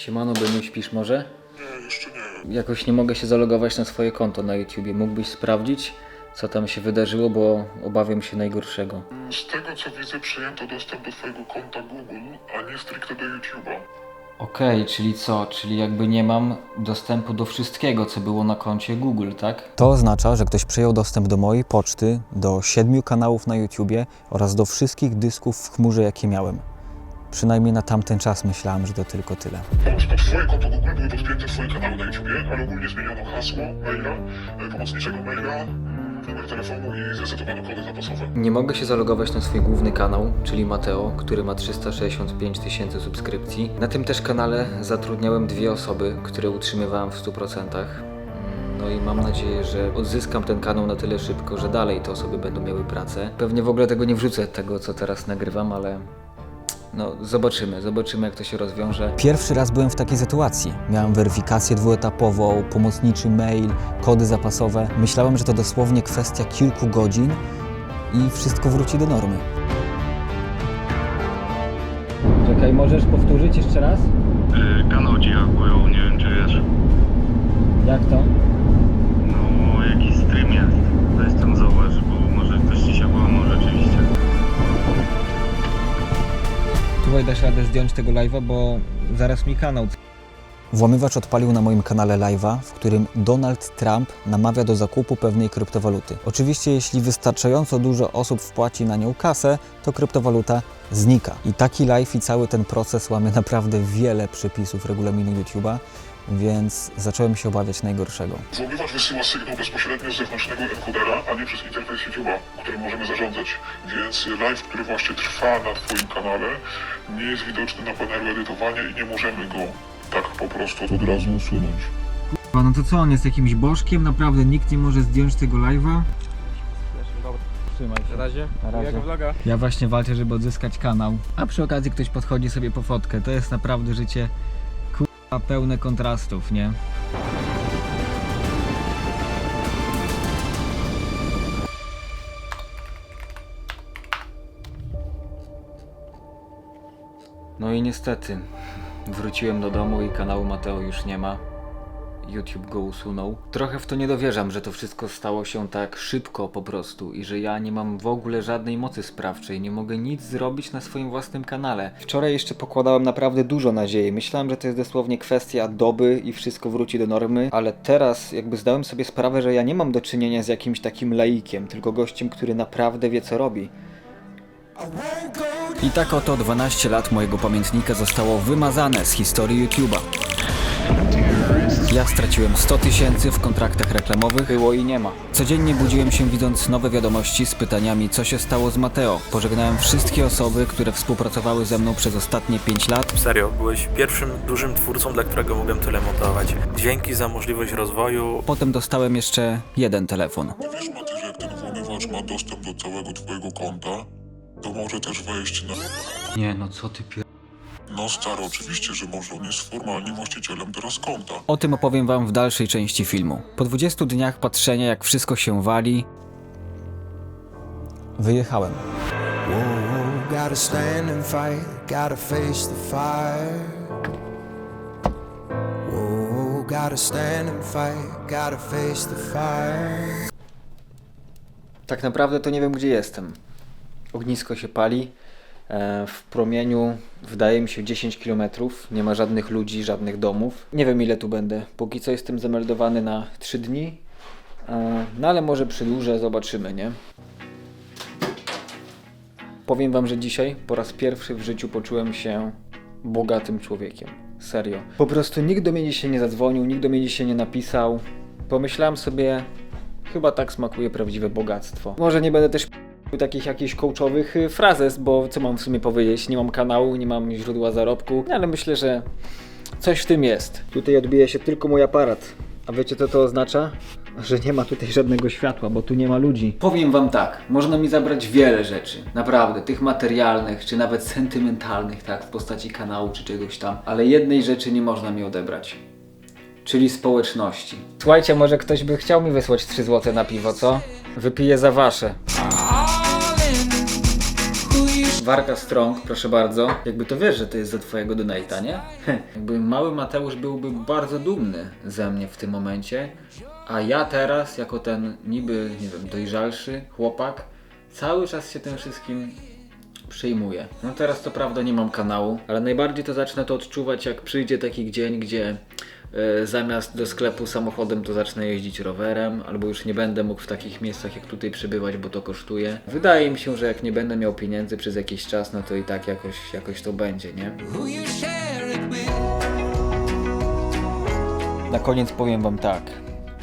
Siemano, by nie śpisz może? Nie, jeszcze nie. Jakoś nie mogę się zalogować na swoje konto na YouTubie. Mógłbyś sprawdzić, co tam się wydarzyło, bo obawiam się najgorszego. Z tego co widzę, przyjęto dostęp do twojego konta Google, a nie stricte do YouTube'a. Okej, czyli co? Czyli jakby nie mam dostępu do wszystkiego, co było na koncie Google, tak? To oznacza, że ktoś przejął dostęp do mojej poczty, do siedmiu kanałów na YouTubie oraz do wszystkich dysków w chmurze, jakie miałem. Przynajmniej na tamten czas myślałem, że to tylko tyle. Pod, pod twoje konto Google były podpięte twoje kanały na YouTubie, ale ogólnie zmieniono hasło, maila, e, pomocniczego maila, mm, numer telefonu i zresetowano kody zapasowe. Nie mogę się zalogować na swój główny kanał, czyli Mateo, który ma 365 tysięcy subskrypcji. Na tym też kanale zatrudniałem dwie osoby, które utrzymywałem w 100%. No i mam nadzieję, że odzyskam ten kanał na tyle szybko, że dalej te osoby będą miały pracę. Pewnie w ogóle tego nie wrzucę, tego co teraz nagrywam, ale no zobaczymy, zobaczymy jak to się rozwiąże. Pierwszy raz byłem w takiej sytuacji. Miałem weryfikację dwuetapową, pomocniczy mail, kody zapasowe. Myślałem, że to dosłownie kwestia kilku godzin i wszystko wróci do normy. Czekaj, możesz powtórzyć jeszcze raz? Y, Kanał ci hakują, nie wiem czy wiesz. Jak to? Zdjąć tego live'a, bo zaraz mi kanał. Włamywacz odpalił na moim kanale live'a, w którym Donald Trump namawia do zakupu pewnej kryptowaluty. Oczywiście, jeśli wystarczająco dużo osób wpłaci na nią kasę, to kryptowaluta znika. I taki live i cały ten proces łamie naprawdę wiele przepisów regulaminu YouTube'a, więc zacząłem się obawiać najgorszego. Włamywacz wysyła sygnał bezpośrednio z zewnętrznego encodera, a nie przez interfejs YouTube'a, którym możemy zarządzać. Więc live, który właśnie trwa na twoim kanale, nie jest widoczny na panelu edytowania i nie możemy go tak po prostu od razu usunąć. No to co, on jest jakimś bożkiem? Naprawdę nikt nie może zdjąć tego live'a? Trzymaj się. Na razie. Na razie. Miłego vloga. Ja właśnie walczę, żeby odzyskać kanał. A przy okazji ktoś podchodzi sobie po fotkę. To jest naprawdę życie kurwa pełne kontrastów, nie? No i niestety wróciłem do domu i kanału Mateo już nie ma. YouTube go usunął. Trochę w to nie dowierzam, że to wszystko stało się tak szybko po prostu i że ja nie mam w ogóle żadnej mocy sprawczej, nie mogę nic zrobić na swoim własnym kanale. Wczoraj jeszcze pokładałem naprawdę dużo nadziei. Myślałem, że to jest dosłownie kwestia doby i wszystko wróci do normy, ale teraz jakby zdałem sobie sprawę, że ja nie mam do czynienia z jakimś takim laikiem, tylko gościem, który naprawdę wie co robi. I tak oto 12 lat mojego pamiętnika zostało wymazane z historii YouTube'a. Ja straciłem 100 tysięcy w kontraktach reklamowych. Było i nie ma. Codziennie budziłem się widząc nowe wiadomości z pytaniami, co się stało z Mateo. Pożegnałem wszystkie osoby, które współpracowały ze mną przez ostatnie 5 lat. Serio, byłeś pierwszym dużym twórcą, dla którego mogłem tyle montować. Dzięki za możliwość rozwoju. Potem dostałem jeszcze jeden telefon. Wiesz, Maty, że jak ten włamywacz ma dostęp do całego twojego konta, to może też wejść na... Nie no, co ty pier... No stary, oczywiście, że może on jest formalnie właścicielem teraz konta. O tym opowiem wam w dalszej części filmu. Po 20 dniach patrzenia, jak wszystko się wali... Wyjechałem. Whoa, gotta stand and fight, gotta face the fire. Whoa, gotta stand and fight, gotta face the fire. Tak naprawdę to nie wiem, gdzie jestem. Ognisko się pali. e, W promieniu wydaje mi się 10 km. Nie ma żadnych ludzi, żadnych domów. Nie wiem ile tu będę. Póki co jestem zameldowany na 3 dni. E, No ale może przedłużę, zobaczymy, nie? Powiem wam, że dzisiaj po raz pierwszy w życiu poczułem się bogatym człowiekiem. Serio. Po prostu nikt do mnie dzisiaj nie zadzwonił, nikt do mnie dzisiaj nie napisał. Pomyślałem sobie, chyba tak smakuje prawdziwe bogactwo. Może nie będę też takich jakichś coachowych y, frazes, bo co mam w sumie powiedzieć? Nie mam kanału, nie mam źródła zarobku, ale myślę, że coś w tym jest. Tutaj odbija się tylko mój aparat. A wiecie co to oznacza? Że nie ma tutaj żadnego światła, bo tu nie ma ludzi. Powiem wam tak, można mi zabrać wiele rzeczy. Naprawdę, tych materialnych, czy nawet sentymentalnych, tak, w postaci kanału czy czegoś tam. Ale jednej rzeczy nie można mi odebrać. Czyli społeczności. Słuchajcie, może ktoś by chciał mi wysłać 3 zł na piwo, co? Wypiję za wasze. Warka Strong, proszę bardzo. Jakby to wiesz, że to jest za twojego donata, nie? Jakby mały Mateusz byłby bardzo dumny ze mnie w tym momencie, a ja teraz, jako ten niby, nie wiem, dojrzalszy chłopak, cały czas się tym wszystkim przyjmuję. No teraz to prawda nie mam kanału, ale najbardziej to zacznę to odczuwać jak przyjdzie taki dzień, gdzie zamiast do sklepu samochodem to zacznę jeździć rowerem, albo już nie będę mógł w takich miejscach jak tutaj przybywać, bo to kosztuje. Wydaje mi się, że jak nie będę miał pieniędzy przez jakiś czas, no to i tak jakoś, jakoś to będzie, nie? Na koniec powiem wam tak.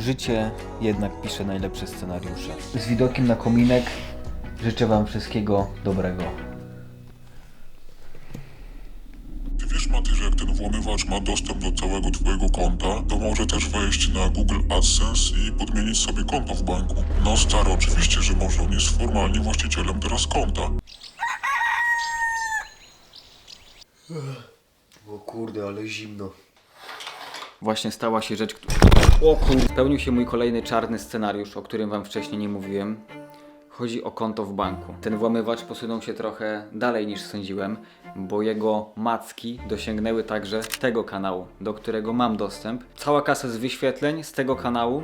Życie jednak pisze najlepsze scenariusze. Z widokiem na kominek życzę wam wszystkiego dobrego. Włamywacz ma dostęp do całego twojego konta, to może też wejść na Google AdSense i podmienić sobie konto w banku. No stary, oczywiście, że może. On jest formalnie właścicielem teraz konta. O kurde, ale zimno. Właśnie stała się rzecz, która... O kur... Spełnił się mój kolejny czarny scenariusz, o którym wam wcześniej nie mówiłem. Chodzi o konto w banku. Ten włamywacz posunął się trochę dalej niż sądziłem, bo jego macki dosięgnęły także tego kanału, do którego mam dostęp. Cała kasa z wyświetleń z tego kanału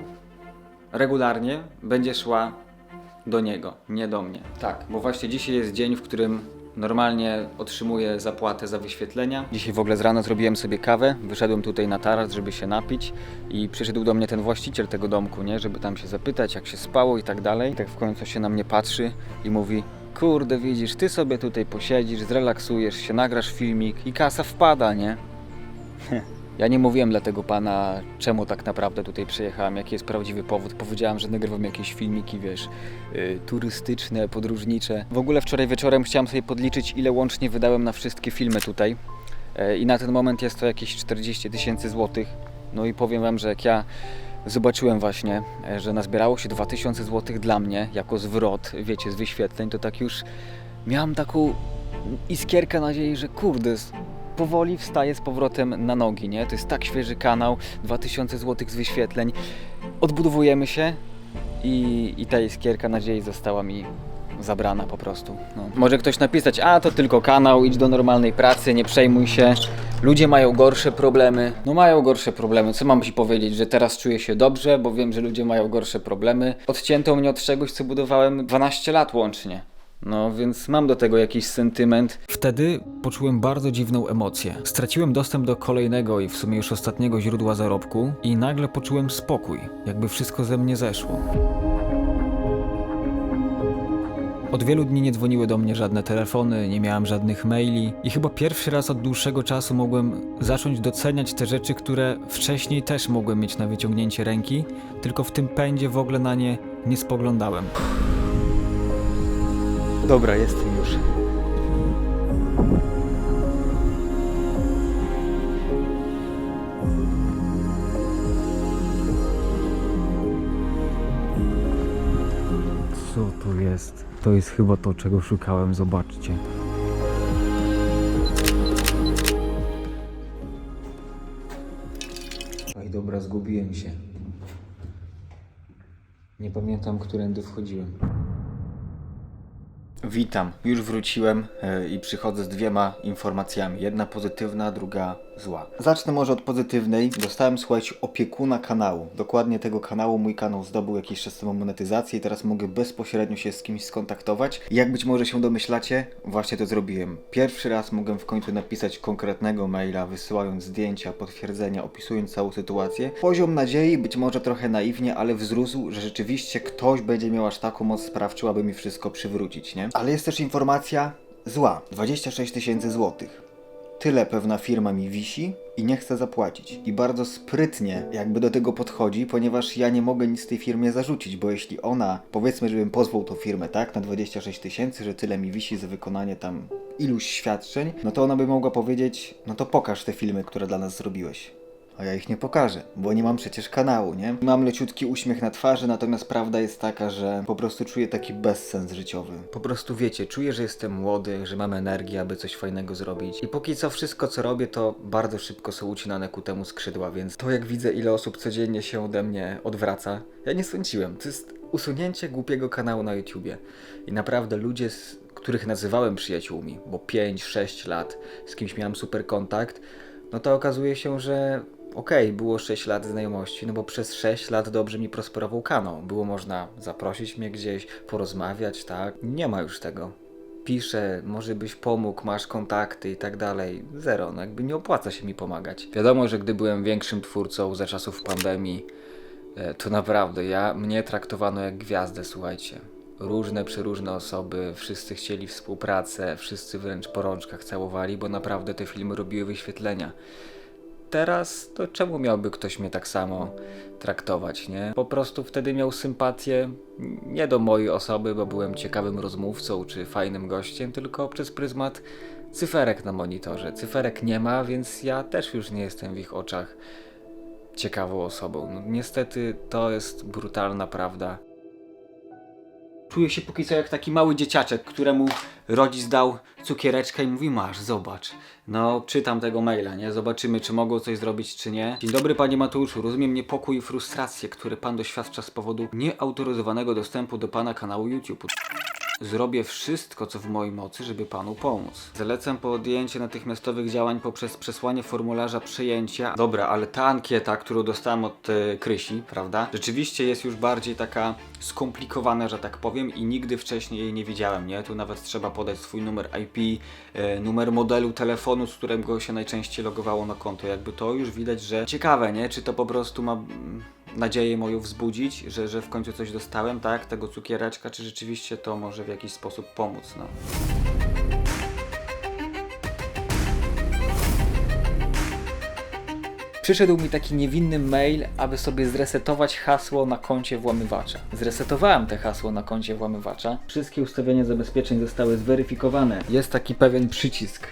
regularnie będzie szła do niego, nie do mnie. Tak, bo właśnie dzisiaj jest dzień, w którym normalnie otrzymuję zapłatę za wyświetlenia. Dzisiaj w ogóle z rana zrobiłem sobie kawę, wyszedłem tutaj na taras, żeby się napić i przyszedł do mnie ten właściciel tego domku, nie, żeby tam się zapytać, jak się spało i tak dalej. Tak w końcu się na mnie patrzy i mówi: Kurde, widzisz, ty sobie tutaj posiedzisz, zrelaksujesz się, nagrasz filmik i kasa wpada, nie? Ja nie mówiłem dla tego pana, czemu tak naprawdę tutaj przyjechałem, jaki jest prawdziwy powód. Powiedziałem, że nagrywam jakieś filmiki, wiesz, y, turystyczne, podróżnicze. W ogóle wczoraj wieczorem chciałem sobie podliczyć, ile łącznie wydałem na wszystkie filmy tutaj. E, I na ten moment jest to jakieś 40 tysięcy złotych. No i powiem wam, że jak ja zobaczyłem właśnie, e, że nazbierało się 2000 złotych dla mnie, jako zwrot, wiecie, z wyświetleń, to tak już miałem taką iskierkę nadziei, że kurde, powoli wstaję z powrotem na nogi, nie? To jest tak świeży kanał, 2000 zł z wyświetleń. Odbudowujemy się i, i ta iskierka nadziei została mi zabrana po prostu. No. Może ktoś napisać, a to tylko kanał, idź do normalnej pracy, nie przejmuj się. Ludzie mają gorsze problemy. No mają gorsze problemy. Co mam ci powiedzieć, że teraz czuję się dobrze, bo wiem, że ludzie mają gorsze problemy. Odcięto mnie od czegoś, co budowałem 12 lat łącznie. No więc mam do tego jakiś sentyment. Wtedy poczułem bardzo dziwną emocję. Straciłem dostęp do kolejnego i w sumie już ostatniego źródła zarobku i nagle poczułem spokój, jakby wszystko ze mnie zeszło. Od wielu dni nie dzwoniły do mnie żadne telefony, nie miałem żadnych maili i chyba pierwszy raz od dłuższego czasu mogłem zacząć doceniać te rzeczy, które wcześniej też mogłem mieć na wyciągnięcie ręki, tylko w tym pędzie w ogóle na nie nie spoglądałem. Dobra, jestem już. Co to jest? To jest chyba to, czego szukałem, zobaczcie. Oj, dobra, zgubiłem się. Nie pamiętam, którędy wchodziłem. Witam, już wróciłem e, i przychodzę z dwiema informacjami. Jedna pozytywna, druga zła. Zacznę może od pozytywnej. Dostałem, słuchajcie, opiekuna kanału. Dokładnie tego kanału. Mój kanał zdobył jakiś czas temu monetyzację i teraz mogę bezpośrednio się z kimś skontaktować. Jak być może się domyślacie, właśnie to zrobiłem. Pierwszy raz mogę w końcu napisać konkretnego maila, wysyłając zdjęcia, potwierdzenia, opisując całą sytuację. Poziom nadziei, być może trochę naiwnie, ale wzrósł, że rzeczywiście ktoś będzie miał aż taką moc sprawczą, aby mi wszystko przywrócić, nie? Ale jest też informacja zła. 26 tysięcy złotych. Tyle pewna firma mi wisi i nie chce zapłacić. I bardzo sprytnie jakby do tego podchodzi, ponieważ ja nie mogę nic tej firmie zarzucić, bo jeśli ona, powiedzmy, żebym pozwał tą firmę, tak, na 26 tysięcy, że tyle mi wisi za wykonanie tam iluś świadczeń, no to ona by mogła powiedzieć, no to pokaż te filmy, które dla nas zrobiłeś. A ja ich nie pokażę, bo nie mam przecież kanału, nie? Mam leciutki uśmiech na twarzy, natomiast prawda jest taka, że po prostu czuję taki bezsens życiowy. Po prostu wiecie, czuję, że jestem młody, że mam energię, aby coś fajnego zrobić. I póki co wszystko, co robię, to bardzo szybko są ucinane ku temu skrzydła, więc to jak widzę, ile osób codziennie się ode mnie odwraca, ja nie sądziłem. To jest usunięcie głupiego kanału na YouTubie. I naprawdę ludzie, z, których nazywałem przyjaciółmi, bo 5-6 lat z kimś miałem super kontakt, no to okazuje się, że okej, było 6 lat znajomości, no bo przez 6 lat dobrze mi prosperował kanał. Było można zaprosić mnie gdzieś, porozmawiać, tak? Nie ma już tego. Piszę, może byś pomógł, masz kontakty i tak dalej. Zero, no jakby nie opłaca się mi pomagać. Wiadomo, że gdy byłem większym twórcą za czasów pandemii, e, to naprawdę ja mnie traktowano jak gwiazdę, słuchajcie. Różne, przeróżne osoby, wszyscy chcieli współpracę, wszyscy wręcz po rączkach całowali, bo naprawdę te filmy robiły wyświetlenia. Teraz to czemu miałby ktoś mnie tak samo traktować, nie? Po prostu wtedy miał sympatię nie do mojej osoby, bo byłem ciekawym rozmówcą czy fajnym gościem, tylko przez pryzmat cyferek na monitorze. Cyferek nie ma, więc ja też już nie jestem w ich oczach ciekawą osobą. No, niestety to jest brutalna prawda. Czuję się póki co jak taki mały dzieciaczek, któremu rodzic dał cukiereczkę i mówi masz, zobacz. No, czytam tego maila, nie? Zobaczymy, czy mogą coś zrobić, czy nie. Dzień dobry, panie Mateuszu. Rozumiem niepokój i frustrację, które pan doświadcza z powodu nieautoryzowanego dostępu do pana kanału YouTube. Zrobię wszystko, co w mojej mocy, żeby panu pomóc. Zalecam podjęcie natychmiastowych działań poprzez przesłanie formularza przyjęcia. Dobra, ale ta ankieta, którą dostałem od e, Krysi, prawda? Rzeczywiście jest już bardziej taka skomplikowana, że tak powiem, i nigdy wcześniej jej nie widziałem, nie? Tu nawet trzeba podać swój numer IP, e, numer modelu telefonu, z którego się najczęściej logowało na konto. Jakby to już widać, że ciekawe, nie? Czy to po prostu ma mm, nadzieję moją wzbudzić, że, że w końcu coś dostałem, tak? Tego cukiereczka, czy rzeczywiście to może w jakiś sposób pomóc, no. Przyszedł mi taki niewinny mail, aby sobie zresetować hasło na koncie włamywacza. Zresetowałem te hasło na koncie włamywacza. Wszystkie ustawienia zabezpieczeń zostały zweryfikowane. Jest taki pewien przycisk,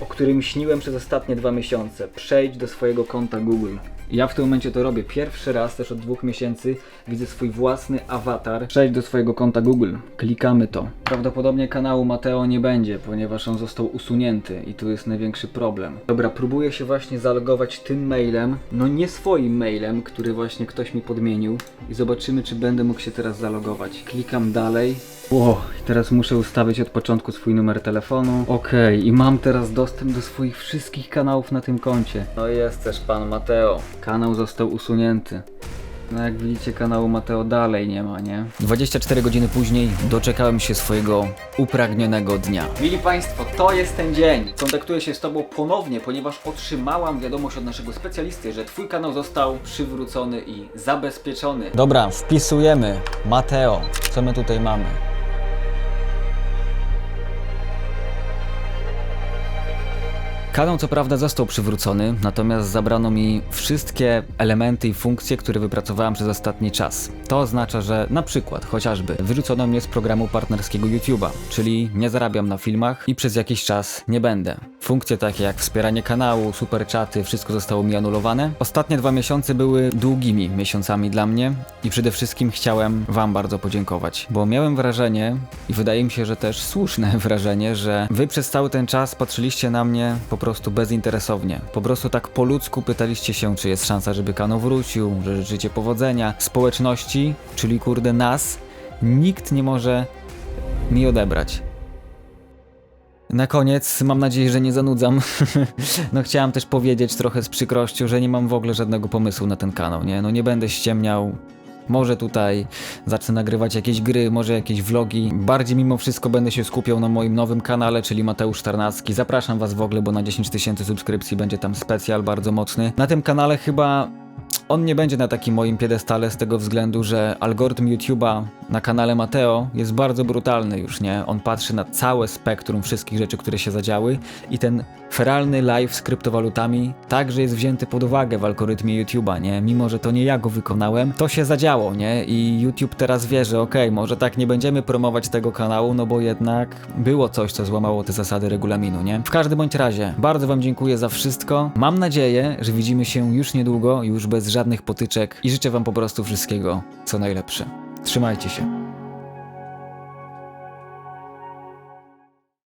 o którym śniłem przez ostatnie dwa miesiące. Przejdź do swojego konta Google. Ja w tym momencie to robię. Pierwszy raz też od dwóch miesięcy widzę swój własny awatar. Przejdź do swojego konta Google. Klikamy to. Prawdopodobnie kanału Mateo nie będzie, ponieważ on został usunięty i tu jest największy problem. Dobra, próbuję się właśnie zalogować tym mailem, no nie swoim mailem, który właśnie ktoś mi podmienił i zobaczymy, czy będę mógł się teraz zalogować. Klikam dalej. I teraz muszę ustawić od początku swój numer telefonu. Okej, i mam teraz dostęp do swoich wszystkich kanałów na tym koncie. No i jest też pan Mateo. Kanał został usunięty. No jak widzicie kanału Mateo dalej nie ma, nie? 24 godziny później doczekałem się swojego upragnionego dnia. Mili Państwo, to jest ten dzień. Kontaktuję się z Tobą ponownie, ponieważ otrzymałam wiadomość od naszego specjalisty, że Twój kanał został przywrócony i zabezpieczony. Dobra, wpisujemy Mateo. Co my tutaj mamy? Kanał co prawda został przywrócony, natomiast zabrano mi wszystkie elementy i funkcje, które wypracowałem przez ostatni czas. To oznacza, że na przykład chociażby wyrzucono mnie z programu partnerskiego YouTube'a, czyli nie zarabiam na filmach i przez jakiś czas nie będę. Funkcje takie jak wspieranie kanału, super czaty, wszystko zostało mi anulowane. Ostatnie dwa miesiące były długimi miesiącami dla mnie i przede wszystkim chciałem Wam bardzo podziękować, bo miałem wrażenie i wydaje mi się, że też słuszne wrażenie, że Wy przez cały ten czas patrzyliście na mnie po prostu bezinteresownie. Po prostu tak po ludzku pytaliście się, czy jest szansa, żeby kanał wrócił, że życzycie powodzenia. Społeczności, czyli kurde nas, nikt nie może mi odebrać. Na koniec, mam nadzieję, że nie zanudzam. no chciałem też powiedzieć trochę z przykrością, że nie mam w ogóle żadnego pomysłu na ten kanał, nie? No nie będę ściemniał. Może tutaj zacznę nagrywać jakieś gry, może jakieś vlogi. Bardziej mimo wszystko będę się skupiał na moim nowym kanale, czyli Mateusz Tarnacki. Zapraszam was w ogóle, bo na 10 tysięcy subskrypcji będzie tam specjal bardzo mocny. Na tym kanale chyba on nie będzie na takim moim piedestale z tego względu, że algorytm YouTube'a na kanale Mateo jest bardzo brutalny już, nie? On patrzy na całe spektrum wszystkich rzeczy, które się zadziały i ten feralny live z kryptowalutami także jest wzięty pod uwagę w algorytmie YouTube'a, nie? Mimo, że to nie ja go wykonałem, to się zadziało, nie? I YouTube teraz wie, że okej, może tak nie będziemy promować tego kanału, no bo jednak było coś, co złamało te zasady regulaminu, nie? W każdym bądź razie, bardzo wam dziękuję za wszystko. Mam nadzieję, że widzimy się już niedługo, już bez żadnych potyczek i życzę wam po prostu wszystkiego, co najlepsze. Trzymajcie się.